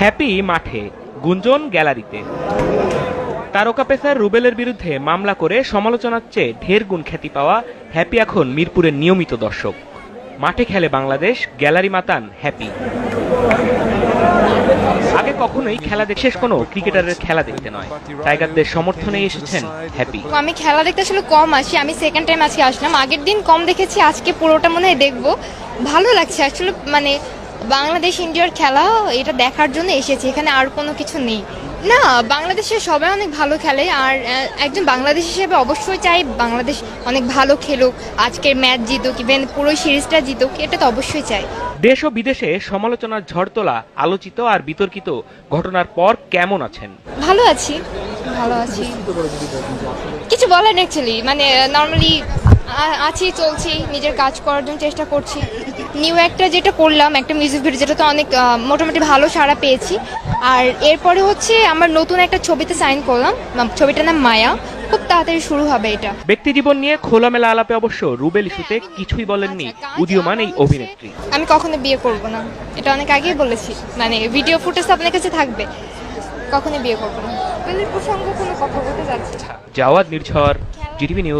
Happy মাঠে, গুঞ্জন গ্যালারিতে। তারকা পেসার রুবেলের বিরুদ্ধে মামলা করে সমালোচনার চেয়ে ঢের গুণ খ্যাতি পাওয়া হ্যাপি এখন মিরপুরের নিয়মিত দর্শক। মাঠে খেলে বাংলাদেশ, গ্যালারি মাতান হ্যাপি। আগে কখনোই খেলা দেখে শেষ কোনো ক্রিকেটারের খেলা দেখতে নয়। টাইগারদের সমর্থনে এসেছেন হ্যাপি। আমি খেলা দেখতে আসলে কম আসি, আমি সেকেন্ড টাইম আজকে আসলাম। আগের দিন কম দেখেছি, আজকে পুরোটা মনে হয় দেখব। ভালো লাগছে, আসলে মানে বাংলাদেশ ইন্ডিয়ার খেলা এটা দেখার জন্য এসেছি এখানে আর কোনো কিছু নেই। না বাংলাদেশে সবাই অনেক ভালো খেলে আর একজন বাংলাদেশ হিসেবে অবশ্যই চাই বাংলাদেশ অনেক ভালো খেলুক আজকের ম্যাচ জিতুক ইভেন পুরো সিরিজটা জিতুক এটা তো অবশ্যই চাই। দেশ ও বিদেশে সমালোচনার ঝড় তোলা আলোচিত আর বিতর্কিত ঘটনার পর কেমন আছেন? ভালো আছি ভালো আছি। কিছু বলেন অ্যাকচুয়ালি মানে নর্মালি আছি চলছি নিজের কাজ করার জন্য চেষ্টা করছি। নিউ একটা যেটা করলাম একটা মিউজিক ভিডিও যেটা তো অনেক মোটামুটি ভালো সাড়া পেয়েছি। আর এরপরে হচ্ছে আমার নতুন একটা ছবিতে সাইন করলাম। আম, ছবিটার নাম মায়া। খুব তাড়াতাড়ি শুরু হবে এটা। ব্যক্তি জীবন নিয়ে খোলামেলা আলাপে অবশ্য রুবেল ইস্যুতে কিছুই বলেননি উদীয়মান এই অভিনেত্রী। আমি কখনো বিয়ে করব না। এটা অনেক আগেই বলেছি। মানে ভিডিও ফুটেজ আপনার কাছে থাকবে। কখনো বিয়ে করব না। প্রসঙ্গ কোনো কথা বলতে যাচ্ছি না। জাওয়াদ নির্ঝর জিটিভি নিউজ